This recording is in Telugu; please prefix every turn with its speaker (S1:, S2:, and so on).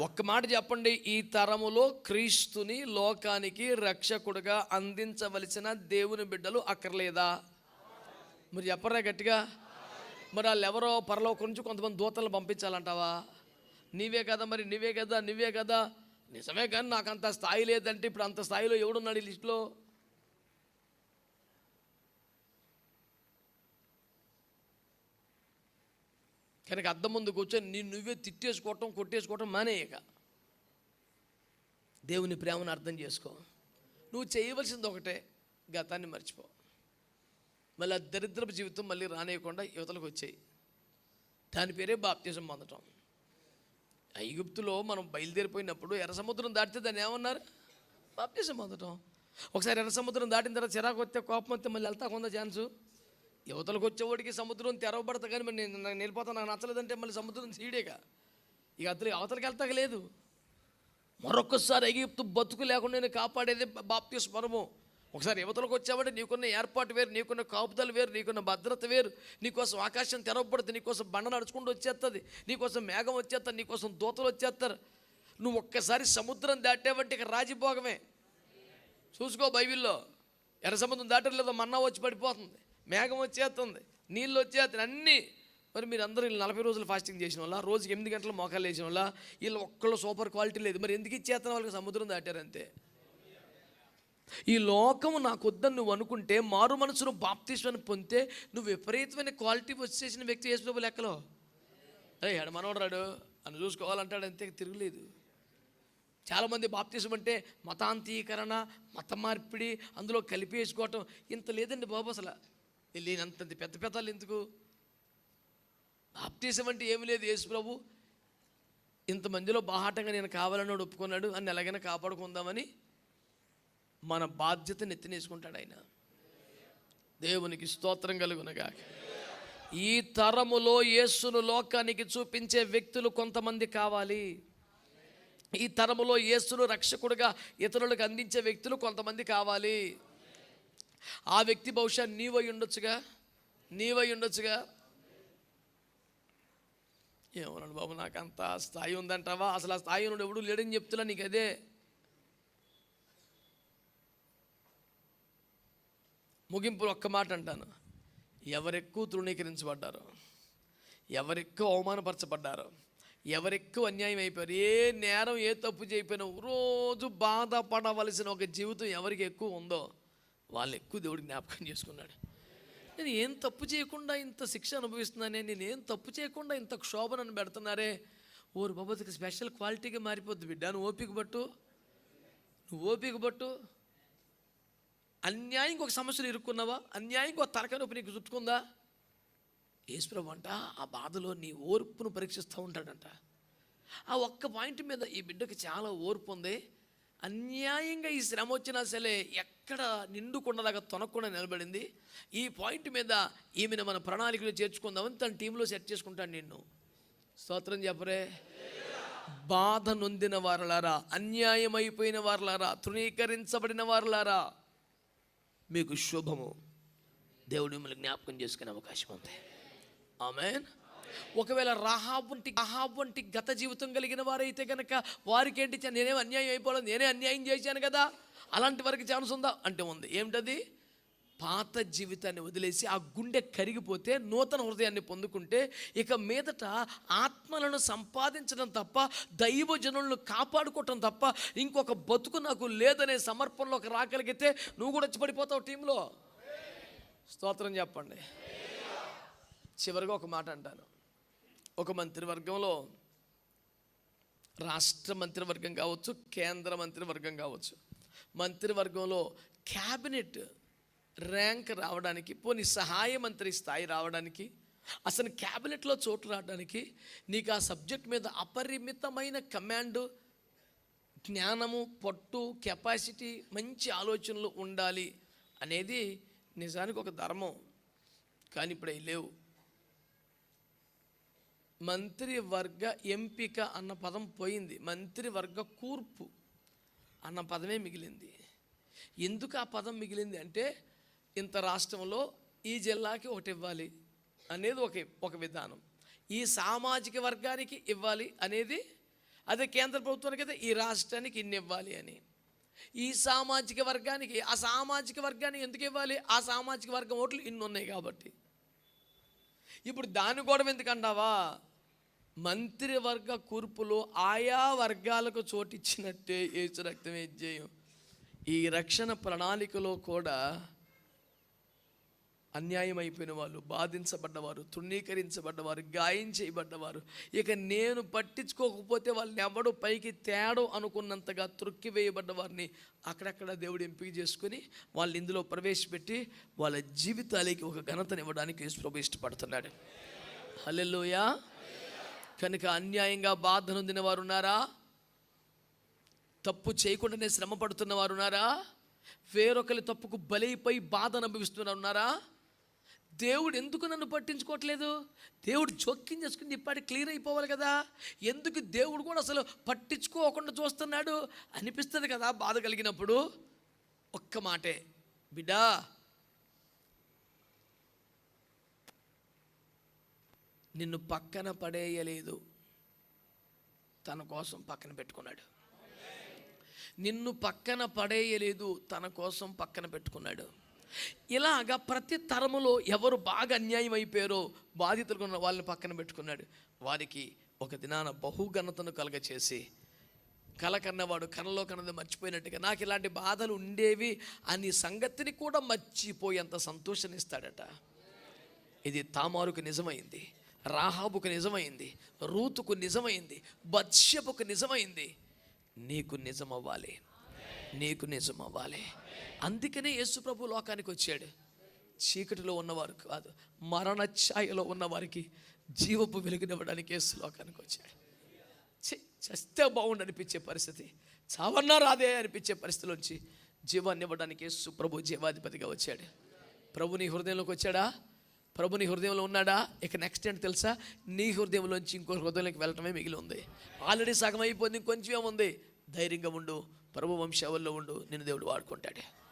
S1: ఒక్క మాట చెప్పండి. ఈ తరములో క్రీస్తుని లోకానికి రక్షకుడుగా అందించవలసిన దేవుని బిడ్డలు అక్కర్లేదా? మీరు చెప్పరా గట్టిగా? మరి వాళ్ళు ఎవరో పరలోకం నుంచి కొంతమంది దూతలను పంపించాలంటావా? నీవే కదా మరి నీవే కదా నువ్వే కదా. నిజమే కానీ నాకు అంత స్థాయి లేదంటే ఇప్పుడు అంత స్థాయిలో ఎవడున్నాడు ఈ లిస్టులో? కనుక అద్దం ముందు కూర్చొని నీ నువ్వే తిట్టేసుకోవటం కొట్టేసుకోవటం మానేయక. దేవుని ప్రేమను అర్థం చేసుకో. నువ్వు చేయవలసింది ఒకటే గతాన్ని మర్చిపో. మళ్ళీ ఆ దరిద్రపు జీవితం మళ్ళీ రానేయకుండా యువతలకు వచ్చాయి. దాని పేరే బాప్తిజం పొందటం. ఐగుప్తులో మనం బయలుదేరిపోయినప్పుడు ఎర్ర సముద్రం దాటితే దాన్ని ఏమన్నారు? బాప్తిజం పొందటం. ఒకసారి ఎర్ర సముద్రం దాటిన తర్వాత చిరాకు వస్తే కోపం వస్తే మళ్ళీ వెళ్తా కొందా ఛాన్సు. యువతలకు వచ్చేవాడికి సముద్రం తెరవబడతా కానీ మరి నేను నాకు వెళ్ళిపోతా నాకు నచ్చలేదంటే మళ్ళీ సముద్రం సీడేగా. ఇక అతను అవతలకి వెళ్తాక లేదు. మరొకసారి ఎగిప్తు బతుకు లేకుండా నేను కాపాడేది బాప్తి మరము ఒకసారి యువతలకు వచ్చావంటే నీకున్న ఏర్పాటు వేరు నీకున్న కాపుదలు వేరు నీకున్న భద్రత వేరు. నీకోసం ఆకాశం తెరవబడుతుంది నీకోసం బండ నడుచుకుంటూ వచ్చేస్తుంది నీకోసం మేఘం వచ్చేస్తారు నీకోసం దూతలు వచ్చేస్తారు నువ్వు ఒక్కసారి సముద్రం దాటేవంటే ఇక రాజిభోగమే. చూసుకో బైబిల్లో. ఎర్ర సముద్రం దాటలేదో మన్నా వచ్చి పడిపోతుంది. మేఘం వచ్చేస్తుంది నీళ్ళు వచ్చేస్తుంది అన్నీ. మరి మీరు అందరూ వీళ్ళు నలభై రోజులు ఫాస్టింగ్ చేసిన వాళ్ళ? రోజుకి ఎనిమిది గంటల మోకాలు వేసిన వల్ల వీళ్ళు ఒక్కళ్ళు సూపర్ క్వాలిటీ లేదు. మరి ఎందుకు ఇచ్చేస్తున్న వాళ్ళకి సముద్రం దాటారంతే? ఈ లోకము నాకు వద్దని నువ్వు అనుకుంటే మారు మనసును బాప్తిష్మని పొందితే నువ్వు విపరీతమైన క్వాలిటీ వచ్చేసిన వ్యక్తి యేసుప్రభు లెక్కలో? అరే ఎడ రాడు. అని చూసుకోవాలంటాడు అంతే తిరగలేదు. చాలామంది బాప్తిజం అంటే మతాంతీకరణ మత మార్పిడి అందులో కలిపి వేసుకోవటం. ఇంత లేదండి బాబు అసలు. లేనంత పెద్ద పెద్దలు ఎందుకు? బాప్తీసం అంటే ఏమి లేదు యేసు ప్రభు. ఇంతమందిలో బాహాటంగా నేను కావాలని ఒప్పుకున్నాడు. అని ఎలాగైనా కాపాడుకుందామని మన బాధ్యత నెత్తినేసుకుంటాడు ఆయన. దేవునికి స్తోత్రం కలుగునగా ఈ తరములో యేసును లోకానికి చూపించే వ్యక్తులు కొంతమంది కావాలి. ఈ తరములో యేసును రక్షకుడుగా ఇతరులకు అందించే వ్యక్తులు కొంతమంది కావాలి. ఆ వ్యక్తి బహుశా నీవై ఉండొచ్చుగా? నీవై ఉండొచ్చుగా? ఏమన్నాడు బాబు నాకు అంత స్థాయి ఉందంటావా? అసలు ఆ స్థాయి నుండి ఎవడు లేడని చెప్తున్నా నీకు అదే ముగింపులో ఒక్క మాట అంటాను. ఎవరెక్కువ తృణీకరించబడ్డారు ఎవరెక్కువ అవమానపరచబడ్డారు ఎవరెక్కువ అన్యాయం అయిపోయారు ఏ నేరం ఏ తప్పు చేయకపోయినా రోజు బాధపడవలసిన ఒక జీవితం ఎవరికి ఎక్కువ ఉందో వాళ్ళు ఎక్కువ దేవుడు జ్ఞాపకం చేసుకున్నాడు. నేను ఏం తప్పు చేయకుండా ఇంత శిక్ష అనుభవిస్తున్నానే నేను ఏం తప్పు చేయకుండా ఇంత క్షోభనను పెడుతున్నారే? ఓరు బాబోతుకి స్పెషల్ క్వాలిటీగా మారిపోద్ది బిడ్డ నువ్వు ఓపిక పట్టు. నువ్వు ఓపిక పట్టు. అన్యాయంగా ఒక సమస్యలు ఇరుక్కున్నావా? అన్యాయంగా ఒక తలకాయ నొప్పి నీకు చుట్టుకుందా? యేసుప్రభు అంట ఆ బాధలో నీ ఓర్పును పరీక్షిస్తూ ఉంటాడంట. ఆ ఒక్క పాయింట్ మీద ఈ బిడ్డకి చాలా ఓర్పు ఉంది. అన్యాయంగా ఈ శ్రమ వచ్చినా సరే ఎక్కడ నిండుకుండలాగా తొనకుండా నిలబడింది. ఈ పాయింట్ మీద ఈమెను మన ప్రణాళికలో చేర్చుకుందామని తన టీంలో సెట్ చేసుకుంటాను నిన్ను. స్తోత్రం చెప్పరే. బాధ నొందిన వారలారా అయిపోయిన వారలారా తృణీకరించబడిన వారలారా మీకు శుభము. దేవుడు మిమ్మల్ని జ్ఞాపకం చేసుకునే అవకాశం ఉంది. ఆమె ఒకవేళ రాహాబ్ వంటి రాహాబ్ వంటి గత జీవితం కలిగిన వారైతే కనుక వారికి ఏంటి చ- నేనేం అన్యాయం అయిపోలేదు నేనే అన్యాయం చేశాను కదా? అలాంటి వారికి ఛాన్స్ ఉందా? అంటే ఉంది. ఏమిటది? పాత జీవితాన్ని వదిలేసి ఆ గుండె కరిగిపోతే నూతన హృదయాన్ని పొందుకుంటే ఇక మీదట ఆత్మలను సంపాదించడం తప్ప దైవ జనులను కాపాడుకోవటం తప్ప ఇంకొక బతుకు నాకు లేదనే సమర్పణలోకి రాగలిగితే నువ్వు కూడా వచ్చి పడిపోతావు టీంలో? స్తోత్రం చెప్పండి. చివరిగా ఒక మాట అంటాను. ఒక మంత్రివర్గంలో రాష్ట్ర మంత్రివర్గం కావచ్చు కేంద్ర మంత్రివర్గం కావచ్చు. మంత్రివర్గంలో క్యాబినెట్ ర్యాంక్ రావడానికి పోనీ సహాయ మంత్రి స్థాయి రావడానికి అసలు క్యాబినెట్లో చోటు రావడానికి నీకు ఆ సబ్జెక్ట్ మీద అపరిమితమైన కమాండ్ జ్ఞానము పట్టు కెపాసిటీ మంచి ఆలోచనలు ఉండాలి అనేది నిజానికి ఒక ధర్మం. కానీ ఇప్పుడు అవి లేవు. మంత్రివర్గ ఎంపిక అన్న పదం పోయింది. మంత్రివర్గ కూర్పు అన్న పదమే మిగిలింది. ఎందుకు ఆ పదం మిగిలింది అంటే ఇంత రాష్ట్రంలో ఈ జిల్లాకి ఒకటి ఇవ్వాలి అనేది ఒక ఒక విధానం. ఈ సామాజిక వర్గానికి ఇవ్వాలి అనేది అదే కేంద్ర ప్రభుత్వానికి అయితే ఈ రాష్ట్రానికి ఇన్ని ఇవ్వాలి అని. ఈ సామాజిక వర్గానికి ఆ సామాజిక వర్గానికి ఎందుకు ఇవ్వాలి? ఆ సామాజిక వర్గం ఓట్లు ఇన్ని ఉన్నాయి కాబట్టి. ఇప్పుడు దాని గొడవ ఎందుకంటావా మంత్రివర్గ కూర్పులో ఆయా వర్గాలకు చోటిచ్చినట్టే ఏసు రక్తం చేయం ఈ రక్షణ ప్రణాళికలో కూడా అన్యాయం అయిపోయిన వాళ్ళు బాధించబడ్డవారు తృణీకరించబడ్డవారు గాయం చేయబడ్డవారు. ఇక నేను పట్టించుకోకపోతే వాళ్ళని ఎవడు పైకి తేడో అనుకున్నంతగా త్రొక్కివేయబడ్డ వారిని అక్కడక్కడ దేవుడు ఎంపిక చేసుకుని వాళ్ళు ఇందులో ప్రవేశపెట్టి వాళ్ళ జీవితాలకి ఒక ఘనతనివ్వడానికి యేసుప్రభు ఇష్టపడుతున్నాడు. హల్లెలూయా. కనుక అన్యాయంగా బాధ నొందిన వారు ఉన్నారా తప్పు చేయకుండానే శ్రమ పడుతున్న వారు ఉన్నారా వేరొకరి తప్పుకు బలైపోయి బాధ అనుభవిస్తున్నారు ఉన్నారా దేవుడు ఎందుకు నన్ను పట్టించుకోవట్లేదు? దేవుడు జోక్యం చేసుకుని ఇప్పటి క్లియర్ అయిపోవాలి కదా. ఎందుకు దేవుడు కూడా అసలు పట్టించుకోకుండా చూస్తున్నాడు? అనిపిస్తుంది కదా బాధ కలిగినప్పుడు. ఒక్క మాటే. బిడ్డా నిన్ను పక్కన పడేయలేదు. తన కోసం పక్కన పెట్టుకున్నాడు. నిన్ను పక్కన పడేయలేదు తన కోసం పక్కన పెట్టుకున్నాడు. ఇలాగా ప్రతి తరములో ఎవరు బాగా అన్యాయం అయిపోయారో బాధితులు ఉన్న వాళ్ళని పక్కన పెట్టుకున్నాడు. వారికి ఒక దినాన బహుఘనతను కలగచేసి కల కన్నవాడు కనలో కన్నది మర్చిపోయినట్టుగా నాకు ఇలాంటి బాధలు ఉండేవి అని సంగతిని కూడా మర్చిపోయేంత సంతోషాన్ని ఇస్తాడట. ఇది తామారుకు నిజమైంది. రాహాబుకు నిజమైంది రూతుకు నిజమైంది బత్ష్యపుకు నిజమైంది. నీకు నిజమవ్వాలి. నీకు నిజమవ్వాలి. అందుకనే యేసుప్రభు లోకానికి వచ్చాడు. చీకటిలో ఉన్నవారు కాదు మరణ ఛాయలో ఉన్నవారికి జీవపు వెలుగునివ్వడానికి యేసు లోకానికి వచ్చాడు. చస్తే బాగుండు అనిపించే పరిస్థితి. చావన్నా రాదే అనిపించే పరిస్థితిలోంచి జీవాన్ని ఇవ్వడానికి యేసు ప్రభు జీవాధిపతిగా వచ్చాడు. ప్రభు నీ హృదయంలోకి వచ్చాడా? ప్రభు నీ హృదయంలో ఉన్నాడా? ఇక నెక్స్ట్ ఏంటి తెలుసా? నీ హృదయంలోంచి ఇంకో హృదయంలోకి వెళ్ళటమే మిగిలి ఉంది. ఆల్రెడీ సగం అయిపోయింది ఇంకొంచెం ఉంది ధైర్యంగా ఉండు. ప్రభు వంశావల్లో ఉండు. నిన్ను దేవుడు వాడుకుంటాడు.